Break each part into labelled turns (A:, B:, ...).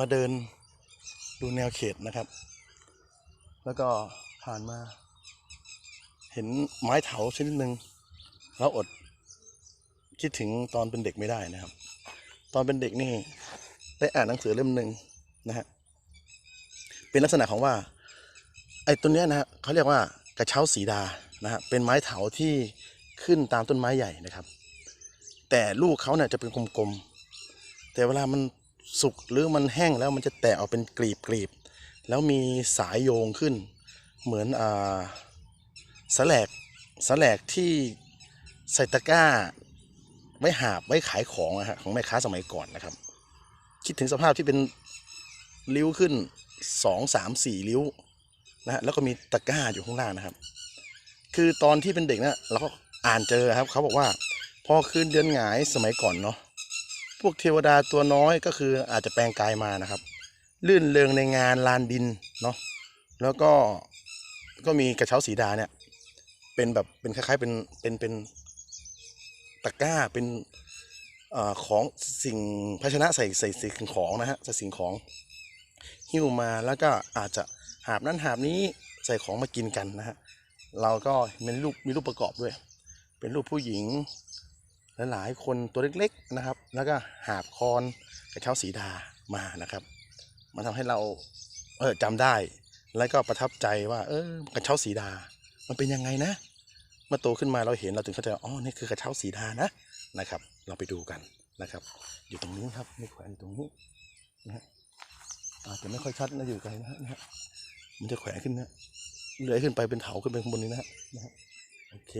A: มาเดินดูแนวเขตนะครับ แล้วก็ผ่านมา เห็นไม้เถาชนิดหนึ่งแล้วอดคิดถึงตอนเป็นเด็กไม่ได้นะครับ ตอนเป็นเด็กนี่ได้อ่านหนังสือเล่มหนึ่งนะฮะเป็นลักษณะของว่าไอ้ต้นนี้นะฮะเขาเรียกว่ากระเช้าสีดานะฮะเป็นไม้เถาที่ขึ้นตามต้นไม้ใหญ่นะครับ แต่ลูกเขาเนี่ยจะเป็นกลมๆแต่เวลามัน สุกหรือมันแห้งแล้วมันจะแตกออกเป็นกลีบกลีบๆแล้วมีสายโยงขึ้น เหมือนอ่าสแลกสแลกที่ใส่ตะกร้า ไว้หาบไว้ขายของอะฮะของแม่ค้าสมัยก่อนนะครับ คิดถึงสภาพที่เป็นริ้วขึ้นสองสามสี่ริ้วนะฮะแล้วก็มีตะกร้าอยู่ข้างล่างนะครับ คือตอนที่เป็นเด็กนี่ยเราก็อ่านเจอครับเขาบอกว่า พอคืนเดือนหงายสมัยก่อนเนาะ วกเทวดาตัวน้อยก็คืออาจจะแปลงกายมานะครับ ลื่นเริงในงานลานดินเนาะแล้วก็ก็มีกระเช้าสีดาเนี่ย เป็นแบบเป็นคล้ายๆเป็นเป็นเป็นตะกร้าเป็นอของสิ่งภาชนะใส่ใส่สิ่งของนะฮะใส่สิ่งของหิ้วมาแล้วก็อาจจะหาบนั้นหาบนี้ใส่ของมากินกันนะฮะเราก็มีรูปมีรูปประกอบด้วย เป็นรูปผู้หญิง หลายๆคนตัวเล็กๆนะครับ แล้วก็หาบคอนกระเช้าสีดามานะครับ มันทำให้เราเออจำได้ แล้วก็ประทับใจว่า เออกระเช้าสีดา มันเป็นยังไงนะเมื่อโตขึ้นมาเราเห็นเราถึงเข้าใจว่าอ๋อนี่คือกระเช้าสีดานะนะครับ เราไปดูกันนะครับ อยู่ตรงนี้ครับนี่แขวนอยู่ตรงนี้นะฮะอาจจะไม่ค่อยชัดนะอยู่ไกลนะฮะนะฮะมันจะแขวนขึ้นนะเลื้อยขึ้นไปเป็นเถาขึ้นไปข้างบนนี้นะฮะนะฮะโอเค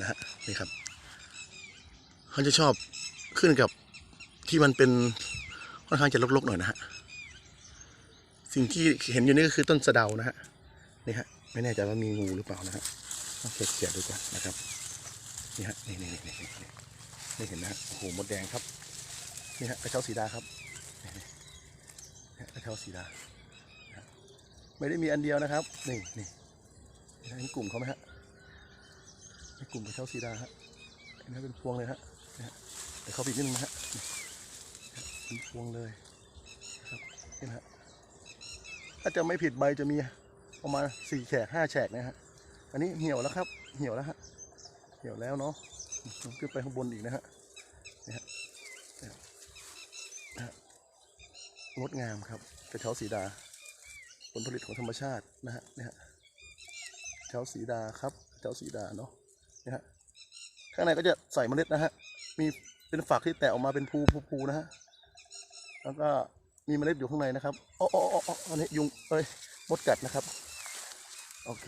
A: นะฮะนี่ครับเขาจะชอบขึ้นกับที่มันเป็นค่อนข้างจะรกๆหน่อยนะฮะสิ่งที่เห็นอยู่นี่ก็คือต้นสะเดานะฮะนี่ฮะไม่แน่ใจว่ามีงูหรือเปล่านะฮะต้องเช็คเสียดูก่อนนะครับนี่ฮะนี่นี่นี่นี่นี่เห็นนะฮะโอ้โหมดแดงครับนี่ฮะกระเช้าสีดาครับกระเช้าสีดาไม่ได้มีอันเดียวนะครับ นี่นี่เห็นกลุ่มเขาไหมฮะ กลุ่มกระเช้าสีดาฮะเห็นไหมเป็นพวงเลยฮะเดี๋ยวเขาปอีกนิดนึงนะฮะเป็นพวงเลยนะครับนี่นะฮะถ้าจะไม่ผิดใบจะมีประมาณสี่แฉกห้าแฉกนะฮะอันนี้เหี่ยวแล้วครับ เหี่ยวแล้วฮะเหี่ยวแล้วเนาะขึ้นไปข้างบนอีกนะฮะนี่ฮะนี่ฮะงดงามครับกระเช้าสีดา ผลผลิตของธรรมชาตินะฮะนี่ฮะกระเช้าสีดาครับกระเช้าสีดาเนาะ นะฮะข้างในก็จะใส่เมล็ดนะฮะมีเป็นฝักที่แตกออกมาเป็นภูภูภูนะฮะแล้วก็มีเมล็ดอยู่ข้างในนะครับอ๋ออ๋ออ๋ออันนี้ยุงเอ้ยมดกัดนะครับ โอเค